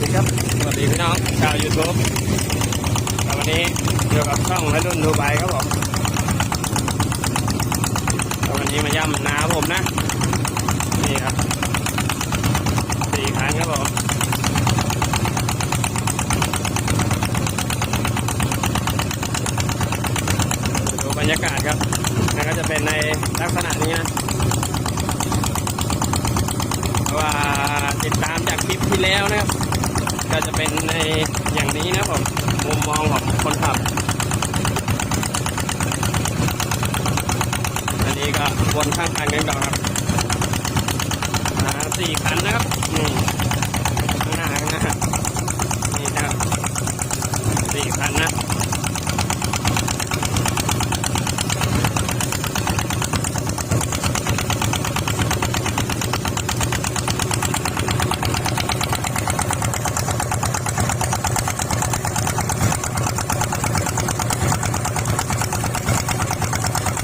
ยูทูบวันนี้อยู่กับช่องและรุ่นดูไบครับผมวันนี้มาย่ำนาผมนะ นี่ครับสี่คันครับผมดูบรรยากาศครับแล้วก็จะเป็นในลักษณะนี้นะเพราะว่าติดตามจากคลิปที่แล้วนะครับ ก็จะเป็นในอย่างนี้นะผมมุมมองของคนขับ อันนี้ก็วนข้างทางกันก่อนครับอ่าสี่คันนะครับนี่ข้างหน้าข้างหน้านี่ครับสี่คันนะ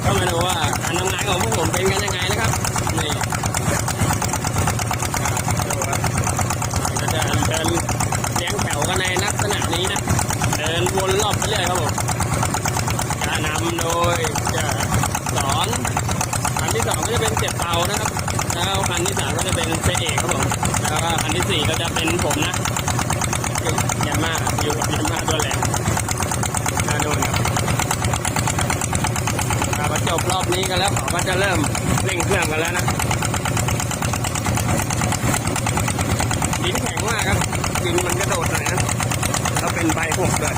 ก็มาดูว่าการทำงานของพวกผมเป็นกันยังไงนะครับ นี่ดูครับก็จะเดินเลี้ยงแถวกันในลักษณะนี้นะ เดินวนรอบไปเรื่อย ครับผมจะนำโดยจะสอนคันที่สองก็จะเป็นเจ็บเตานะครับ แล้วคันที่สามก็จะเป็นเซเอกครับผมแล้วก็คันที่สี่ก็จะเป็นผมนะยันมาอยู่กับยันมาตัวแรงน่าดูนครับถ้ามาจบรอบนี้กันแล้วเขาก็จะเริ่มเร่งเครื่องกันแล้วนะดินแข็งมากครับดินมันกระโดดหน่อยนะถ้าเป็นใบพวกเกิด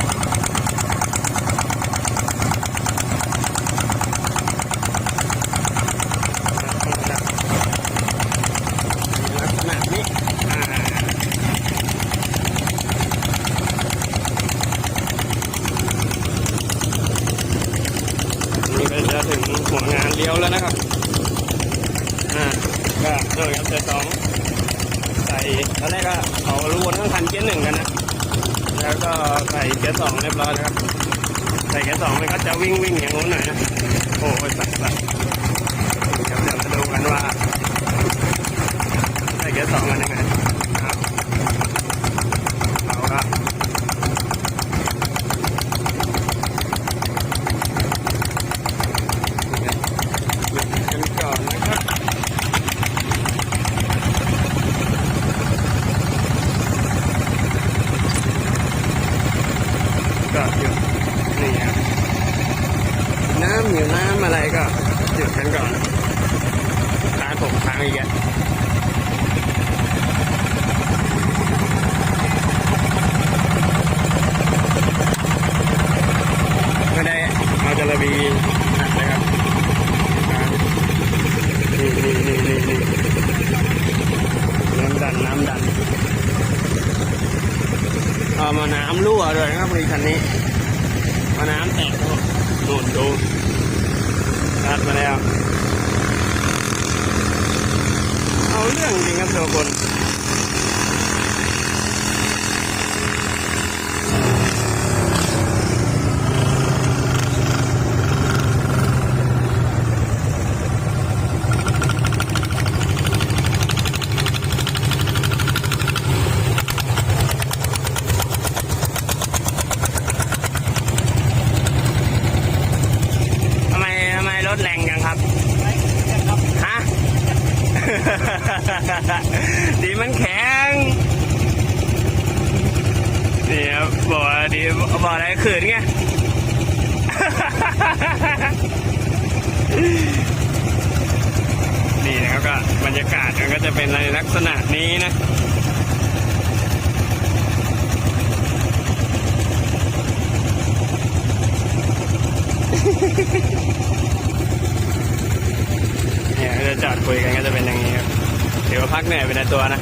ลักษณะนี้อ่านี่ก็จะถึง หัวงานเลี้ยวแล้วนะครับ อ่า ก็โดยครับเจอสองใส่ตอนแรกก็เขาล้วนทั้งคันเกียร์หนึ่งกันนะ แล้วก็ใส่เกียร์สองเรียบร้อยแล้วครับ ใส่เกียร์สองมันก็จะวิ่งวิ่งอย่างนู้นหน่อยนะ โอ้ยสัตว์สัตว์เดี๋ยวเดี๋ยวมาดูกันว่า ใส่เกียร์สองกันยังไงครับเอาครับ กันก่อนนะครับก็หยุดนี่ฮะน้ำอยู่น้ำอะไรก็ หยุดกันก่อนร้านผมค้างอีกแล้วไม่ได้เอาจระบีอัดเลยครับนี่นี่นี่นี่นี่น้ำดันน้ำดันเอามาน้ำรั่วเลยครับบริคันนี้มาน้ำแตกครับนู่นดู ดมาแล้ว เอาเรื่องจริงครับทุกคน ทำไมทำไมรถแรงจังครับ ฮะ ดีมันแข็งนี่ครับบอกว่าดีบอกอะไรขืนไงนี่นะครับก็บรรยากาศมันก็จะเป็นในลักษณะนี้นะ เนี่ยก็จะจอดคุยกันก็จะเป็นอย่างนี้ครับถือว่า พักเหนื่อยไปในตัวนะ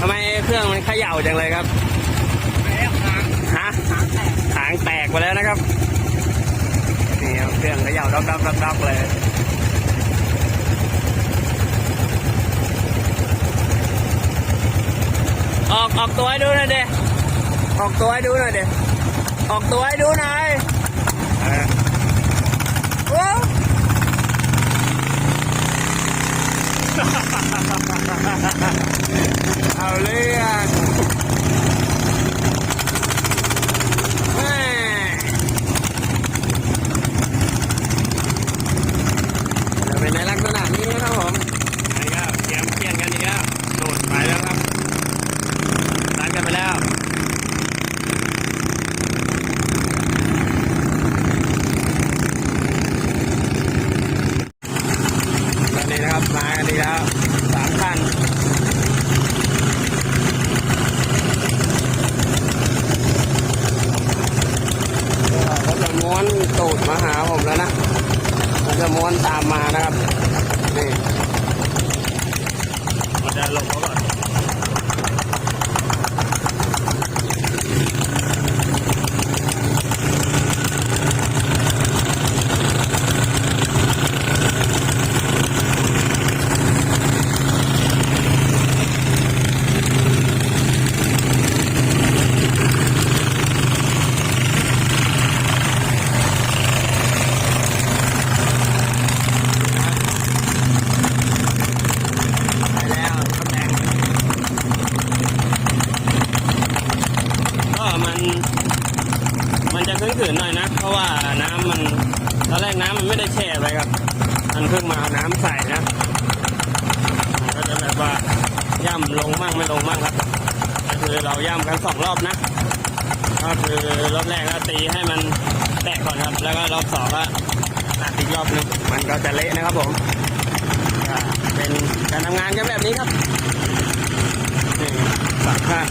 ทำไมเครื่องมันเขย่าจังเลยครับฮะหางแตกไปแล้วนะครับนี่เครื่องเขย่าดอกดอกดอกดอกเลยออกออกตัวให้ดูหน่อยเดออกตัวให้ดูหน่อยเดออกตัวให้ดูหน่อยเออ โอ้ เอาเรื่องแม่จะเป็นในลักษณะนี้นะครับผมอันนี้ก็เตรียมเปลี่ยนกันอีกแล้วโดดไปแล้วครับรัดกันไปแล้ว ตอนนี้นะครับมากันดีกแล้วสามคันเขาจะม้วนตูด มาหาผมแล้วนะมันจะม้วนตามมานะครับนี่จะหลบเขาก่อนไปแล้วตำแหน่งก็มัน มันจะขึ้นๆหน่อยนะ เพราะว่าน้ำมันตอนแรกน้ำมันไม่ได้แช่ไปครับ มันเพิ่งมาน้ำใส่นะมันก็จะแบบว่าย่ำลงมั่งไม่ลงมั่งครับก็คือเราย่ำกันสองรอบนะ ก็คือรอบแรกก็ตีให้มันแตกก่อนครับ แล้วก็รอบสองก็ตัดอีกรอบนึงมันก็จะเละนะครับผมเป็นการทำงานกันแบบนี้ครับนี่ฝากข้าง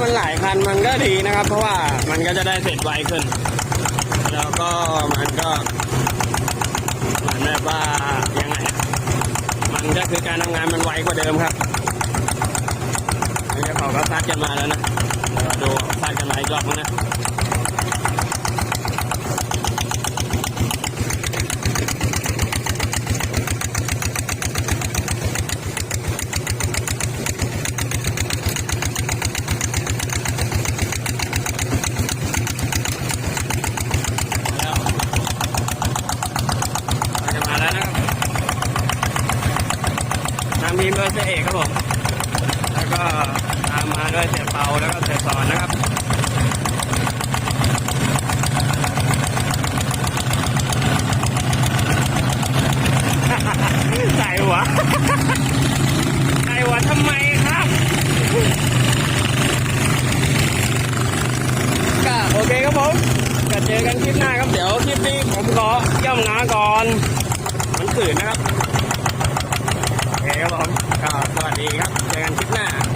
มันหลายคันมันก็ดีนะครับ เพราะว่ามันก็จะได้เสร็จไวขึ้น แล้วก็มันก็เหมือนแบบว่ายังไงมันก็คือการทำงานมันไวกว่าเดิมครับนี่เขาก็ซัดกันมาแล้วนะเดี๋ยวดูซัดกันมาอีกรอบนึงนะแล้วมันจะมาแล้วนะครับทางทีมโดยเสียเอกครับผม แล้วก็ตามมา ด้วยเสียเปาแล้วก็เสียสอนนะครับใส่หัวใส่หัวทำไมครับ ก็โอเคครับผมก็เจอกันคลิปหน้าครับเดี๋ยวคลิปนี้ผมขอย่ำงาก่อนมันขืนนะครับ โอเคครับผมก็สวัสดีครับ เจอกันคลิปหน้า